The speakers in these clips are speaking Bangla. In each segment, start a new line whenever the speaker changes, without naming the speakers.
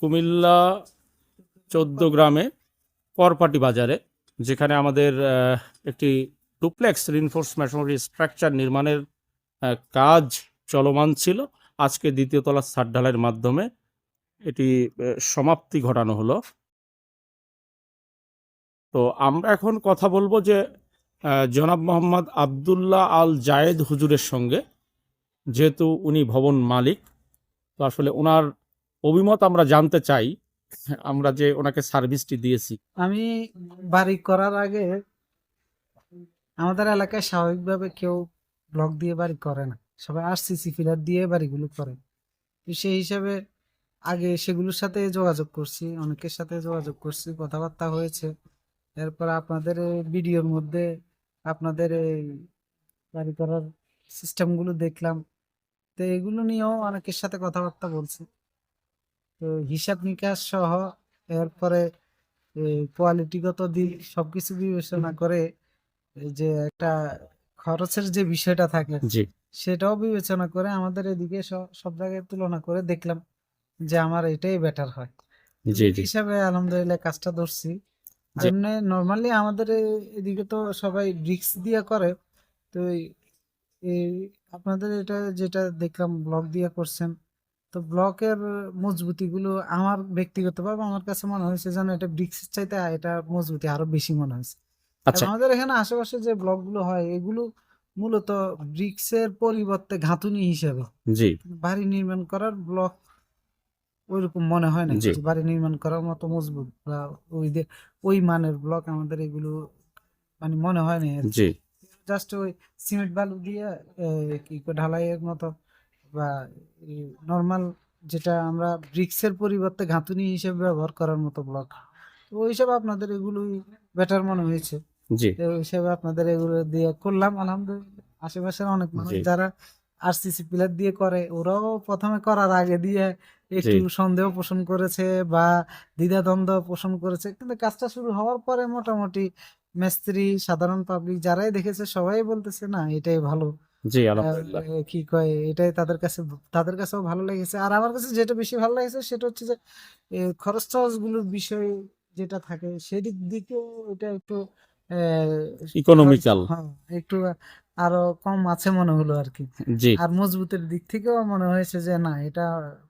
কুমিল্লা চোদ্দ গ্রামে করপাটি বাজারে, যেখানে আমাদের একটি ডুপ্লেক্স রিনফোর্স মেশনারি স্ট্রাকচার নির্মাণের কাজ চলমান ছিল। আজকে দ্বিতীয় তলা ছাদ ঢালাইয়ের মাধ্যমে এটি সমাপ্তি ঘটানো হলো। তো আমরা এখন কথা বলব যে জনাব মোহাম্মদ আবদুল্লাহ আল জায়েদ হুজুরের সঙ্গে, যেহেতু উনি ভবন মালিক, তো আসলে ওনার অভিমত আমরা জানতে চাই, আমরা যে ওনাকে সার্ভিসটি দিয়েছি।
আমি বাড়ি করার আগে আমাদের এলাকায় স্বাভাবিকভাবে কেউ ব্লক দিয়ে বাড়ি করে না। সবাই আরসিসি ফিলার দিয়ে বাড়িগুলো করে। তো সেই হিসাবে আগে সেগুলোর সাথে যোগাযোগ করছি, অনেকের সাথে যোগাযোগ করছি, কথাবার্তা হয়েছে। এরপর আপনাদের ভিডিওর মধ্যে আপনাদের এই বাড়ি করার সিস্টেমগুলো দেখলাম। তো এগুলো নিয়েও অনেকের সাথে কথাবার্তা বলছি। হিসাব নিকাশ সহ এরপরে কোয়ালিটিগত দিক সবকিছু বিবেচনা করে যে একটা খরচের যে বিষয়টা থাকে সেটাও বিবেচনা করে আমাদের এদিকে সব জায়গায় তুলনা করে দেখলাম যে আমার এটাই বেটার হয়। হিসাবে আলহামদুলিল্লাহ কাজটা ধরছি। আর
জি।
এমনি নর্মালি আমাদের এদিকে তো সবাই ব্রিক্স দিয়ে করে। তো আপনাদের এটা যেটা দেখলাম ব্লক দিয়ে করছেন তো ব্লকের মজবুতি গুলো আমার ব্যক্তিগতভাবে আমার কাছে মনে হয়েছে যেন এটা ব্রিক্স চাইতে এটা মজবুতি আরও বেশি মনে হয়েছে।
আচ্ছা।
আমাদের এখানে আশেপাশে যে ব্লকগুলো হয় এগুলো মূলত ব্রিক্সের পরিবর্তে ঘাতুনি হিসেবে।
জি।
বাড়ি নির্মাণ করার ব্লক ওইরকম মনে হয় না বাড়ি নির্মাণ করার মতো মজবুত বা ওই যে ওই মানের ব্লক আমাদের এগুলো মানে মনে হয় না
জি।
জাস্ট ওই সিমেন্ট বালু দিয়ে কি ঢালাইয়ের মতো বা নর্মাল যেটা আমরা ব্রিক্সের পরিবর্তে ঘাতুনি হিসেবে ব্যবহার করার মতো ব্লক তো ওই হিসাবে আপনাদের এগুলোই বেটার মনে হয়েছে।
জি।
তো ওই হিসাবে আপনাদের এগুলো দিয়ে করলাম আলহামদুলিল্লাহ। আশেপাশের অনেক মানুষ যারা আরসিসি পিলার দিয়ে করে ওরাও প্রথমে করার আগে দিয়ে একটু সন্দেহ পোষণ করেছে বা দ্বিধাদ্বন্দ্ব পোষণ করেছে। কিন্তু কাজটা শুরু হওয়ার পরে মোটামুটি মিস্ত্রি সাধারণ পাবলিক যারাই দেখেছে সবাই বলতেছে না এটাই ভালো।
জি আলহামদুলিল্লাহ।
কি কয় এটাই তাদের কাছে তাদের কাছেও ভালো লেগেছে। আর আমার কাছে যেটা বেশি ভালো লেগেছে সেটা হচ্ছে যে খরচ টরচগুলোর বিষয় যেটা থাকে সেদিক দিকেও এটা একটু
ইকোনমিক্যাল
একটু আরও কম আছে মনে হলো আর কি
জি।
আর মজবুতের দিক থেকেও মনে হয়েছে যে না এটা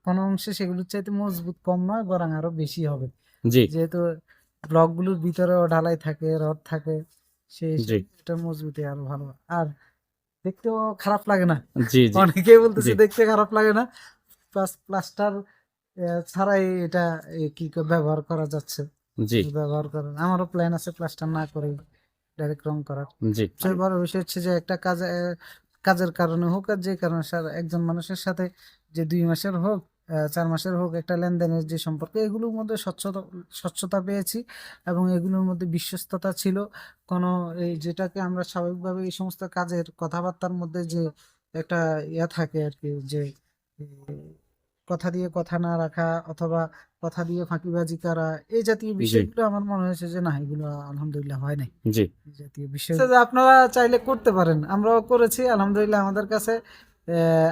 কোনো অংশে সেগুলোর চাইতে মজবুত কম নয় বরং আরও বেশি হবে।
জি।
যেহেতু ব্লকগুলোর ভিতরেও ঢালাই থাকে রড থাকে সেই এটা মজবুতি আরও ভালো। আর দেখতেও খারাপ লাগে না। অনেকে বলতেছে দেখতে খারাপ লাগে না। প্লাস প্লাস্টার ছাড়াই এটা কি করে ব্যবহার করা যাচ্ছে।
জি।
ব্যবহার করে আমারও প্ল্যান আছে প্লাস্টার না করে ডাইরেক্ট রং করার।
জি।
সবচেয়ে বড় বিষয় হচ্ছে যে একটা কাজ কাজের কারণে হোক আর যে কারণে একজন মানুষের সাথে যে দুই মাসের হোক চার মাসের হোক একটা লেনদেনের যে সম্পর্ক এগুলোর মধ্যে স্বচ্ছতা স্বচ্ছতা পেয়েছি এবং এগুলোর মধ্যে বিশ্বস্ততা ছিল। কোনো এই যেটাকে আমরা স্বাভাবিকভাবে এই সমস্ত কাজের কথাবার্তার মধ্যে যে একটা ইয়া থাকে আর কি যে কথা দিয়ে কথা না রাখা অথবা কথা দিয়ে ফাঁকিবাজি করা এই জাতীয় বিষয়গুলো আমার মনে হয়েছে যে না এগুলো আলহামদুলিল্লাহ হয় নাই।
জি।
জাতীয় বিষয় আপনারা চাইলে করতে পারেন। আমরাও করেছি আলহামদুলিল্লাহ আমাদের কাছে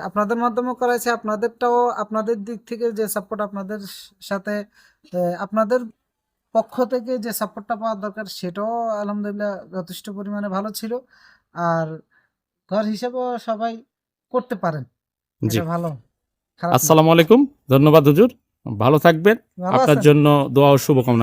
আপনাদের মাধ্যমে করাইছে আপনাদেরটাও আপনাদের দিক থেকে যে সাপোর্ট আপনাদের সাথে আপনাদের পক্ষ থেকে যে সাপোর্টটা পাওয়া দরকার সেটাও আলহামদুলিল্লাহ যথেষ্ট পরিমাণে ভালো ছিল। আর ঘর হিসেবেও সবাই করতে পারেন। ভালো
আসসালামু আলাইকুম ধন্যবাদ হুজুর। ভালো থাকবেন। আপনার জন্য দোয়া ও শুভকামনা